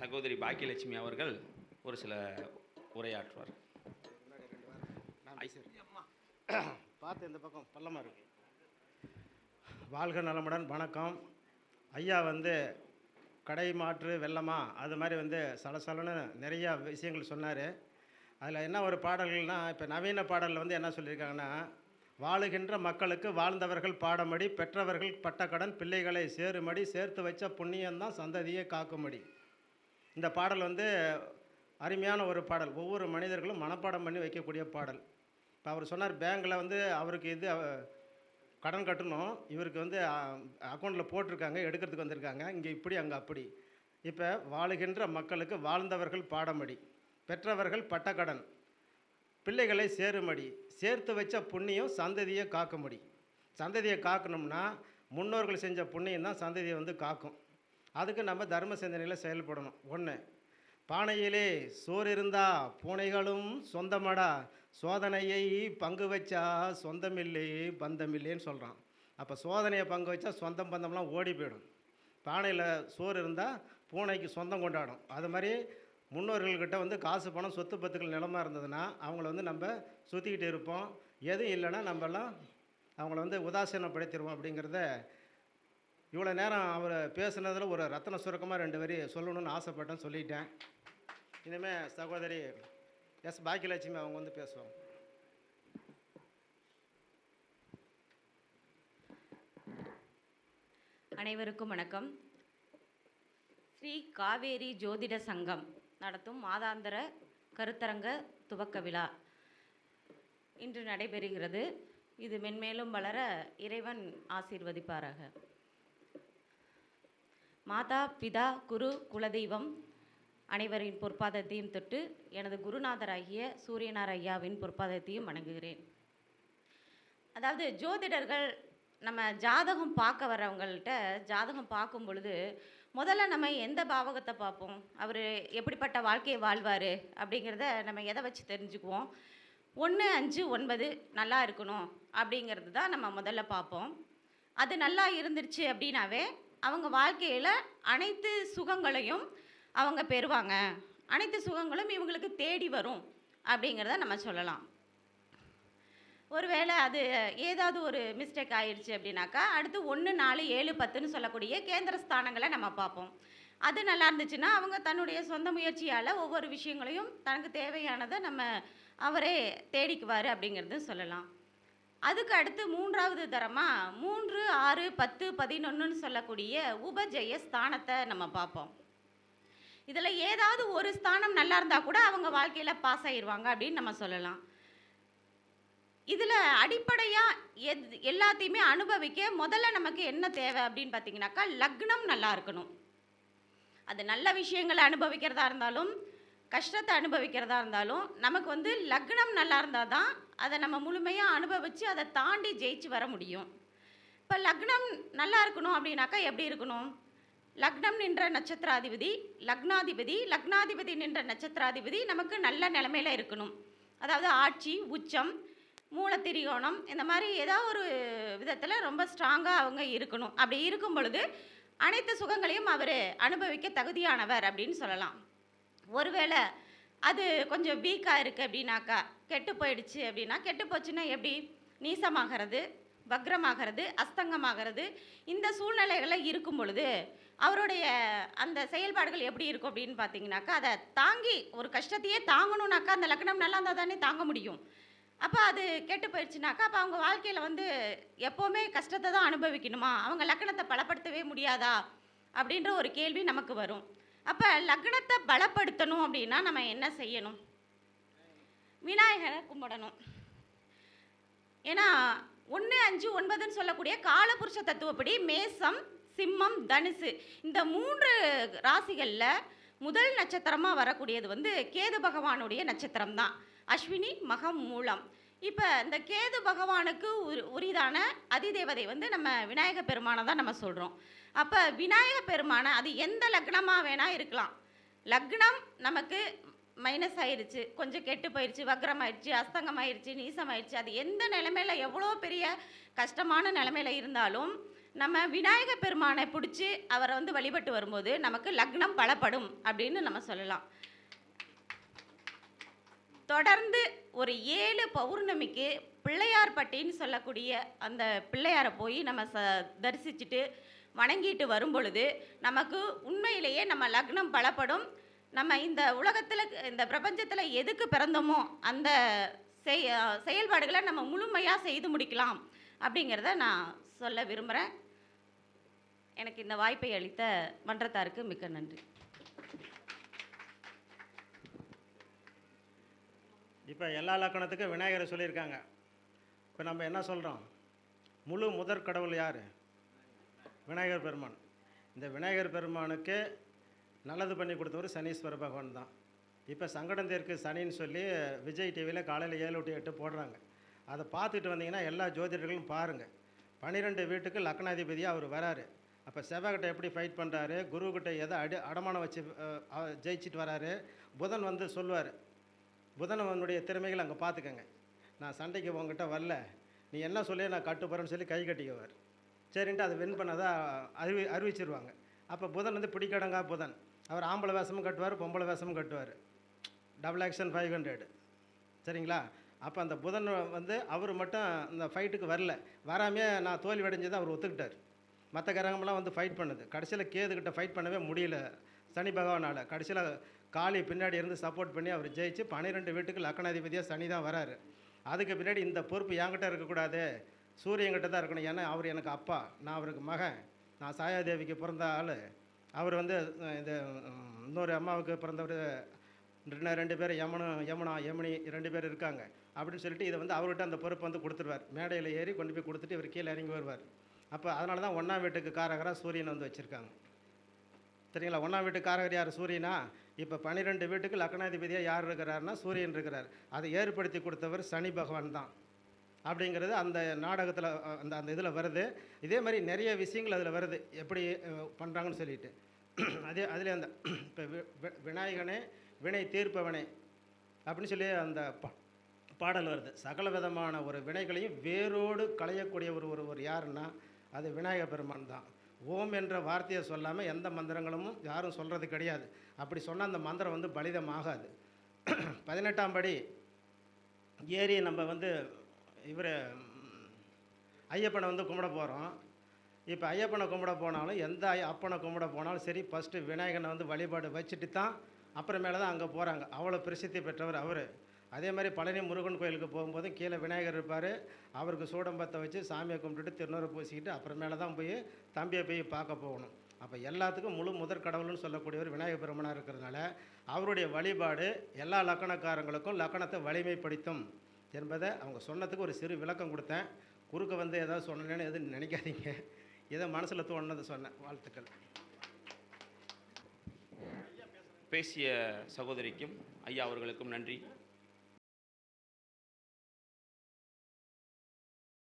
சகோதரி பாக்கியலட்சுமி அவர்கள் ஒரு சில உரையாற்றுவார். பார்த்து இந்த பக்கம் பள்ளமாக இருக்கு. வாழ்க நலமுடன் வணக்கம். ஐயா வந்து கடை மாற்று வெள்ளமா அது மாதிரி வந்து சலசலன்னு நிறையா விஷயங்கள் சொன்னார். அதில் என்ன ஒரு பாடல்கள்னா இப்போ நவீன பாடலில் வந்து என்ன சொல்லியிருக்காங்கன்னா வாழுகின்ற மக்களுக்கு வாழ்ந்தவர்கள் பாடமடி பெற்றவர்கள் பட்டக்கடன் பிள்ளைகளை சேருமடி சேர்த்து வச்ச புண்ணியம்தான் சந்ததியை காக்கும்படி இந்த பாடல் வந்து அருமையான ஒரு பாடல். ஒவ்வொரு மனிதர்களும் மனப்பாடம் பண்ணி வைக்கக்கூடிய பாடல். இப்போ அவர் சொன்னார் பேங்க்கில் வந்து அவருக்கு இது கடன் கட்டணும். இவருக்கு வந்து அக்கௌண்ட்டில் போட்டிருக்காங்க எடுக்கிறதுக்கு வந்திருக்காங்க. இங்கே இப்படி அங்கே அப்படி. இப்போ வாழுகின்ற மக்களுக்கு வாழ்ந்தவர்கள் பாடமடி பெற்றவர்கள் பட்டக்கடன் பிள்ளைகளை சேருமடி சேர்த்து வச்ச புண்ணியம் சந்ததியை காக்கும்படி சந்ததியை காக்கணும்னா முன்னோர்கள் செஞ்ச புண்ணியம் தான் சந்ததியை வந்து காக்கும். அதுக்கு நம்ம தர்ம சிந்தனையில் செயல்படணும். ஒன்று பானையிலே சோறு இருந்தா பூனைகளும் சொந்தமடா. சோதனையை பங்கு வச்சா சொந்தமில்லை பந்தமில்லைன்னு சொல்கிறான் அப்போ சோதனையை பங்கு வச்சா சொந்தம் பந்தம்லாம் ஓடி போயிடும். பானையில் சோறு இருந்தால் பூனைக்கு சொந்தம் கொண்டாடும். அது மாதிரி முன்னோர்கள்கிட்ட வந்து காசு பணம் சொத்து பத்துக்கள் நிலமாக இருந்ததுன்னா அவங்கள வந்து நம்ம சுற்றிக்கிட்டு இருப்போம். எதுவும் இல்லைன்னா நம்மலாம் அவங்கள வந்து உதாசீனப்படுத்திடுவோம் அப்படிங்கிறத இவ்வளோ நேரம் அவர் பேசுனதில் ஒரு ரத்தன சுருக்கமாக ரெண்டு வரி சொல்லணும்னு ஆசைப்பட்டேன் சொல்லிட்டேன். இனிமேல் சகோதரி எஸ் பாக்கியலட்சுமி அவங்க வந்து பேசுவாங்க. அனைவருக்கும் வணக்கம். ஸ்ரீ காவேரி ஜோதிட சங்கம் நடத்தும் மாதாந்திர கருத்தரங்க துவக்க விழா இன்று நடைபெறுகிறது. இது மென்மேலும் வளர இறைவன் ஆசீர்வதிப்பாராக. மாதா பிதா குரு குலதெய்வம் அனைவரின் பொற்பாதத்தையும் தொட்டு எனது குருநாதராகிய சூரியனார் ஐயாவின் பொற்பாதத்தையும் வணங்குகிறேன். அதாவது ஜோதிடர்கள் நம்ம ஜாதகம் பார்க்க வர்றவங்கள்ட்ட ஜாதகம் பார்க்கும் பொழுது முதல்ல நம்ம எந்த பாவகத்தை பார்ப்போம்? அவர் எப்படிப்பட்ட வாழ்க்கையை வாழ்வார்? அப்படிங்கிறத நம்ம எதை வச்சு தெரிஞ்சுக்குவோம்? ஒன்று அஞ்சு ஒன்பது நல்லா இருக்கணும் அப்படிங்கிறது தான் நம்ம முதல்ல பார்ப்போம். அது நல்லா இருந்துருச்சு அப்படின்னாவே அவங்க வாழ்க்கையில் அனைத்து சுகங்களையும் அவங்க பெறுவாங்க. அனைத்து சுகங்களும் இவங்களுக்கு தேடி வரும் அப்படிங்கிறத நம்ம சொல்லலாம். ஒருவேளை அது ஏதாவது ஒரு மிஸ்டேக் ஆயிடுச்சு அப்படின்னாக்கா அடுத்து ஒன்று நாலு ஏழு பத்துன்னு சொல்லக்கூடிய கேந்திர ஸ்தானங்களை நம்ம பார்ப்போம். அது நல்லா இருந்துச்சுன்னா அவங்க தன்னுடைய சொந்த முயற்சியால் ஒவ்வொரு விஷயங்களையும் தனக்கு தேவையானதை நம்ம அவரே தேடிக்குவார் அப்படிங்கிறது சொல்லலாம். அதுக்கு அடுத்து மூன்றாவது தரமாக மூன்று ஆறு பத்து பதினொன்றுன்னு சொல்லக்கூடிய உபஜெய ஸ்தானத்தை நம்ம பார்ப்போம். இதில் ஏதாவது ஒரு ஸ்தானம் நல்லா இருந்தால் கூட அவங்க வாழ்க்கையில் பாஸ் ஆயிடுவாங்க அப்படின்னு நம்ம சொல்லலாம். இதில் அடிப்படையாக எத் எல்லாத்தையுமே அனுபவிக்க முதல்ல நமக்கு என்ன தேவை அப்படின்னு பார்த்தீங்கன்னாக்கா லக்னம் நல்லா இருக்கணும். அது நல்ல விஷயங்களை அனுபவிக்கிறதா இருந்தாலும் கஷ்டத்தை அனுபவிக்கிறதா இருந்தாலும் நமக்கு வந்து லக்னம் நல்லா இருந்தால் தான் அதை நம்ம முழுமையாக அனுபவித்து அதை தாண்டி ஜெயிச்சு வர முடியும். இப்போ லக்னம் நல்லா இருக்கணும் அப்படின்னாக்கா எப்படி இருக்கணும்? லக்னம் நின்ற நட்சத்திராதிபதி லக்னாதிபதி லக்னாதிபதி நின்ற நட்சத்திராதிபதி நமக்கு நல்ல நிலமையில இருக்கணும். அதாவது ஆட்சி உச்சம் மூலத்திரிகோணம் இந்த மாதிரி ஏதோ ஒரு விதத்தில் ரொம்ப ஸ்ட்ராங்காக அவங்க இருக்கணும். அப்படி இருக்கும் பொழுது அனைத்து சுகங்களையும் அவர் அனுபவிக்க தகுதியானவர் அப்படின்னு சொல்லலாம். ஒருவேளை அது கொஞ்சம் வீக்காக இருக்குது அப்படின்னாக்கா கெட்டு போயிடுச்சு அப்படின்னா கெட்டு போச்சுன்னா எப்படி? நீசமாகிறது வக்ரமாகிறது அஸ்தங்கமாகிறது இந்த சூழ்நிலைகளில் இருக்கும் பொழுது அவருடைய அந்த செயல்பாடுகள் எப்படி இருக்கும் அப்படின்னு பார்த்தீங்கன்னாக்கா அதை தாங்கி ஒரு கஷ்டத்தையே தாங்கணுனாக்கா அந்த லக்னம் நல்லா இருந்தால் தானே தாங்க முடியும். அப்போ அது கெட்டு போயிடுச்சுனாக்கா அப்போ அவங்க வாழ்க்கையில் வந்து எப்போவுமே கஷ்டத்தை தான் அனுபவிக்கணுமா? அவங்க லக்னத்தை பலப்படுத்தவே முடியாதா? அப்படின்ற ஒரு கேள்வி நமக்கு வரும். அப்போ லக்னத்தை பலப்படுத்தணும் அப்படின்னா நம்ம என்ன செய்யணும்? விநாயகரை கும்பிடணும். ஏன்னா ஒன்று அஞ்சு ஒன்பதுன்னு சொல்லக்கூடிய காலபுருஷ தத்துவப்படி மேசம் சிம்மம் தனுசு இந்த மூன்று ராசிகளில் முதல் நட்சத்திரமாக வரக்கூடியது வந்து கேது பகவானுடைய நட்சத்திரம் தான் அஸ்வினி மகம் மூலம். இப்போ இந்த கேது பகவானுக்கு உரிதான அதிதேவதை வந்து நம்ம விநாயக பெருமானை தான் நம்ம சொல்கிறோம் அப்போ விநாயக பெருமானை அது எந்த லக்னமாக வேணால் இருக்கலாம். லக்னம் நமக்கு மைனஸ் ஆயிடுச்சு கொஞ்சம் கெட்டு போயிடுச்சு வக்ரம் ஆயிடுச்சு அஸ்தங்கம் ஆயிடுச்சு நீசம் ஆயிடுச்சு அது எந்த நிலைமையில எவ்வளோ பெரிய கஷ்டமான நிலைமையில இருந்தாலும் நம்ம விநாயக பெருமானை பிடிச்சி அவரை வந்து வழிபட்டு வரும்போது நமக்கு லக்னம் பலப்படும் அப்படின்னு நம்ம சொல்லலாம். தொடர்ந்து ஒரு ஏழு பௌர்ணமிக்கு பிள்ளையார்பட்டின்னு சொல்லக்கூடிய அந்த பிள்ளையாரை போய் நம்ம ச தரிசிச்சுட்டு வணங்கிட்டு வரும் பொழுது நமக்கு உண்மையிலேயே நம்ம லக்னம் பலப்படும். நம்ம இந்த உலகத்தில் இந்த பிரபஞ்சத்தில் எதுக்கு பிறந்தோமோ அந்த செய் செயல்பாடுகளை நம்ம முழுமையாக செய்து முடிக்கலாம் அப்படிங்கிறத நான் சொல்ல விரும்புகிறேன் எனக்கு இந்த வாய்ப்பை அளித்த மன்றத்தாருக்கு மிக்க நன்றி. இப்போ எல்லா லக்கணத்துக்கும் விநாயகரை சொல்லியிருக்காங்க. இப்போ நம்ம என்ன சொல்கிறோம் முழு முதற் கடவுள் யார்? விநாயகர் பெருமான். இந்த விநாயகர் பெருமானுக்கு நல்லது பண்ணி கொடுத்தவர் சனீஸ்வர பகவான் தான். இப்போ சங்கடம் தேர்க்கு சனின்னு சொல்லி விஜய் டிவியில் காலையில் ஏழு டு எட்டு போடுறாங்க. அதை பார்த்துட்டு வந்தீங்கன்னா எல்லா ஜோதிடர்களும் பாருங்கள் பன்னிரெண்டு வீட்டுக்கு லக்னாதிபதியாக அவர் வராரு. அப்போ செவ்வாய்கிட்ட எப்படி ஃபைட் பண்ணுறாரு குருக்கிட்ட எதை அடி அடமானம் வச்சு ஜெயிச்சிட்டு வராரு? புதன் வந்து சொல்லுவார். புதனவனுடைய திறமைகள் அங்கே பார்த்துக்கங்க. நான் சண்டைக்கு உங்ககிட்ட வரல. நீ என்ன சொல்லி நான் கட்டுப்போகிறேன்னு சொல்லி கை கட்டிக்குவார். சரின்ட்டு அதை வின் பண்ணதாக அறிவி அறிவிச்சிருவாங்க. அப்போ புதன் வந்து பிடிக்கடங்கா புதன். அவர் ஆம்பளை வேஷமும் கட்டுவார் பொம்பளை வேஷமும் கட்டுவார். டபுள் ஆக்ஷன் ஃபைவ் ஹண்ட்ரட் சரிங்களா? அப்போ அந்த புதன் வந்து அவர் மட்டும் அந்த ஃபைட்டுக்கு வரல. வராமையே நான் தோல்வி அடைஞ்சதை அவர் ஒத்துக்கிட்டார். மற்ற கிரகமெல்லாம் வந்து ஃபைட் பண்ணுது. கடைசியில் கேதுக்கிட்ட ஃபைட் பண்ணவே முடியல சனி பகவானால். கடைசியில் காளி பின்னாடி இருந்து சப்போர்ட் பண்ணி அவர் ஜெயிச்சு பன்னிரெண்டு வீட்டுக்கு லக்கணாதிபதியாக சனி தான் வராரு. அதுக்கு பின்னாடி இந்த பொறுப்பு என்கிட்ட இருக்கக்கூடாது. சூரியன்கிட்ட தான் இருக்கணும். ஏன்னா அவர் எனக்கு அப்பா நான் அவருக்கு மகன். நான் சாயாதேவிக்கு பிறந்த ஆள். அவர் வந்து இந்த இன்னொரு அம்மாவுக்கு பிறந்தவர் ரெண்டு ரெண்டு பேர் யமனும் யமுனா யமுனி ரெண்டு பேர் இருக்காங்க. அப்படின்னு சொல்லிட்டு இதை வந்து அவர்கிட்ட அந்த பொறுப்பு வந்து கொடுத்துருவார். மேடையில் ஏறி கொண்டு போய் கொடுத்துட்டு இவர் கீழே இறங்கி வருவார். அப்போ அதனால தான் ஒன்றாம் வீட்டுக்கு காரகராக சூரியன் வந்து வச்சுருக்காங்க. சரிங்களா? ஒன்றாம் வீட்டு காரகர் யார்? சூரியனா? இப்போ பன்னிரெண்டு வீட்டுக்கு லக்னாதிபதியாக யார் இருக்கிறாருன்னா சூரியன் இருக்கிறார். அதை ஏற்படுத்தி கொடுத்தவர் சனி பகவான் தான். அப்படிங்கிறது அந்த நாடகத்தில் அந்த அந்த இதில் வருது. இதே மாதிரி நிறைய விஷயங்கள் அதில் வருது. எப்படி பண்ணுறாங்கன்னு சொல்லிட்டு. அதே அதில் அந்த இப்போ விநாயகனே வினை தீர்ப்பவனே அப்படின்னு சொல்லி அந்த பா பாடல் வருது. சகல விதமான ஒரு வினைகளையும் வேரோடு களையக்கூடிய ஒரு ஒரு ஒரு யாருன்னா அது விநாயக பெருமான் தான். ஓம் என்ற வார்த்தையை சொல்லாமல் எந்த மந்திரங்களும் யாரும் சொல்கிறது கிடையாது. அப்படி சொன்னால் அந்த மந்திரம் வந்து பலிதமாகாது. பதினெட்டாம் படி ஏறி நம்ம வந்து இவர் ஐயப்பனை வந்து கும்பிட போகிறோம் இப்போ ஐயப்பனை கும்பிட போனாலும் எந்த அப்பனை கும்பிட போனாலும் சரி ஃபஸ்ட்டு விநாயகனை வந்து வழிபாடு வச்சுட்டு தான் அப்புறமேல தான் அங்கே போகிறாங்க அவ்வளோ பிரசித்தி பெற்றவர் அவர். அதே மாதிரி பழனி முருகன் கோயிலுக்கு போகும்போது கீழே விநாயகர் இருப்பார். அவருக்கு சூடம்பத்தை வச்சு சாமியை கும்பிட்டுட்டு திருநூறு பூசிக்கிட்டு அப்புறமேல தான் போய் தம்பியை போய் பார்க்க போகணும். அப்போ எல்லாத்துக்கும் முழு முதற் கடவுள்னு சொல்லக்கூடியவர் விநாயகர் பெருமனாக இருக்கிறதுனால அவருடைய வழிபாடு எல்லா லக்கணக்காரங்களுக்கும் லக்கணத்தை வலிமைப்படுத்தும். என்பதை அவங்க சொன்னதுக்கு ஒரு சிறு விளக்கம் கொடுத்தேன். குறுக்க வந்து ஏதாவது சொன்னேன்னு எதுவும் நினைக்காதீங்க. ஏதோ மனசில் தோணுனதை சொன்னேன். வாழ்த்துக்கள். பேசிய சகோதரிக்கும் ஐயா அவர்களுக்கும் நன்றி.